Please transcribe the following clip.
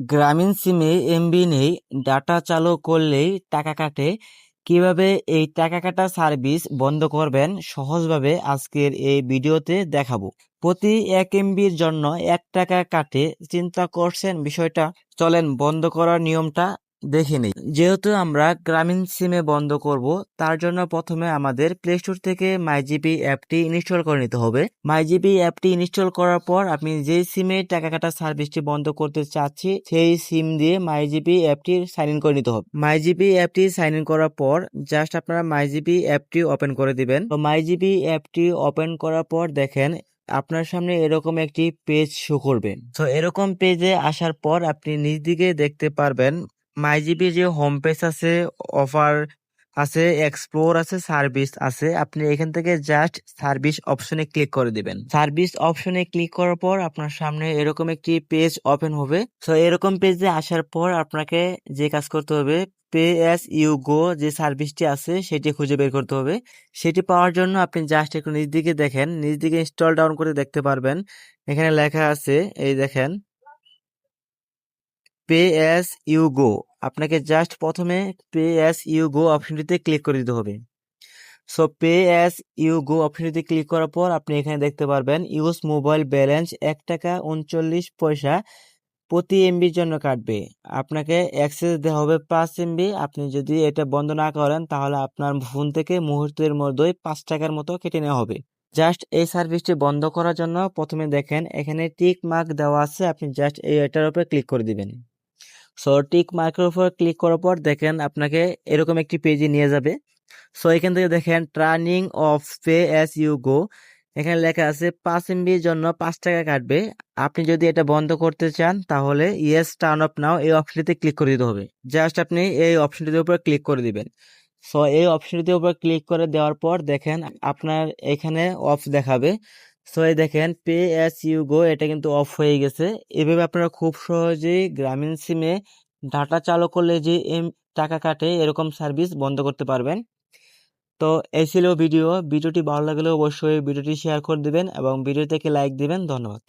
গ্রামীণ সিমে এমবি নেই, ডাটা চালু করলেই টাকা কাটে। কীভাবে এই টাকা কাটা সার্ভিস বন্ধ করবেন সহজভাবে আজকের এই ভিডিওতে দেখাবো। প্রতি এক এমবির জন্য এক টাকা কাটে। চিন্তা করছেন বিষয়টা? চলেন বন্ধ করার নিয়মটা দেখে যেহেতু আমরা গ্রামীণ সিমে বন্ধ করব, তার জন্য প্রথমে আমাদের প্লে স্টোর থেকে মাইজিপি অ্যাপটি ইনস্টল করে নিতে হবে। মাইজিপি অ্যাপটি ইনস্টল করার পর আপনি যে সিমে টাকা কাটা সার্ভিসটি বন্ধ করতে চাচ্ছি, সেই সিম দিয়ে মাইজিপি অ্যাপটি সাইন ইন করে নিতে হবে। মাইজিপি অ্যাপটি সাইন ইন করার পর জাস্ট আপনারা মাইজিপি অ্যাপটি ওপেন করে দিবেন। তো মাইজিপি অ্যাপটি ওপেন করার পর দেখেন, আপনার সামনে এরকম একটি পেজ শো করবে। তো এরকম পেজে আসার পর আপনি নিজ দিকে দেখতে পারবেন মাইজিপি যে হোম পেজ আছে অফার আছে এক্সপ্লোর আছে সার্ভিস আছে, আপনি এখান থেকে জাস্ট সার্ভিস অপশনে ক্লিক করে দিবেন। সার্ভিস অপশনে ক্লিক করার পর আপনার সামনে এরকম একটি পেজ ওপেন হবে। তো এরকম পেজে আসার পর আপনাকে যে কাজ করতে হবে পে এস ইউ গো যে সার্ভিসটি আছে, সেটি খুঁজে বের করতে হবে। সেটি পাওয়ার জন্য আপনি জাস্ট একটু নিজ দিকে দেখেন নিজ দিকে ইনস্টল ডাউন করে দেখতে পারবেন। এখানে লেখা আছে, এই দেখেন পে অ্যাজ ইউ গো আপনাকে জাস্ট প্রথমে পে অ্যাজ ইউ গো অপশনটিতে ক্লিক করে দিতে হবে। So pay as you go অপশনটিতে ক্লিক করার পর আপনি এখানে দেখতে পারবেন ইউজ মোবাইল ব্যালেন্স এক টাকা উনচল্লিশ পয়সা প্রতি এমবির জন্য কাটবে। আপনাকে অ্যাক্সেস দেওয়া হবে পাঁচ এমবি আপনি যদি এটা বন্ধ না করেন, তাহলে আপনার ফোন থেকে মুহূর্তের মধ্যেই পাঁচ টাকার মতো কেটে নেওয়া হবে। জাস্ট এই সার্ভিসটি বন্ধ করার জন্য প্রথমে দেখেন, এখানে টিক মার্ক দেওয়া আছে। আপনি জাস্ট এই এটার উপরে ক্লিক করে দিবেন। সো টিক মার্কের উপর ক্লিক করার পর দেখেন আপনাকে এরকম একটি পেজে নিয়ে যাবে। সো এখান থেকে দেখেন turning off pay as you go এখানে লেখা আছে পাঁচ এমবির জন্য পাঁচ টাকা কাটবে। আপনি যদি এটা বন্ধ করতে চান তাহলে ইয়েস টার্ন অফ নাও এই অপশনটিতে ক্লিক করে দিতে হবে। জাস্ট আপনি এই অপশনটির উপর ক্লিক করে দিবেন। সো এই অপশনটির উপর ক্লিক করে দেওয়ার পর দেখেন আপনার এখানে অফ দেখাবে। সো এই দেখেন পে অ্যাস ইউ গো এটা কিন্তু অফ হয়ে গেছে। এভাবে আপনারা খুব সহজেই গ্রামীণ সিমে ডাটা চালু করলে যে এম, টাকা কাটে, এরকম সার্ভিস বন্ধ করতে পারবেন। তো, এই ছিল ভিডিও ভিডিওটি ভালো লাগলে অবশ্যই ভিডিওটি শেয়ার করে দেবেন এবং ভিডিওটিকে লাইক দেবেন। ধন্যবাদ।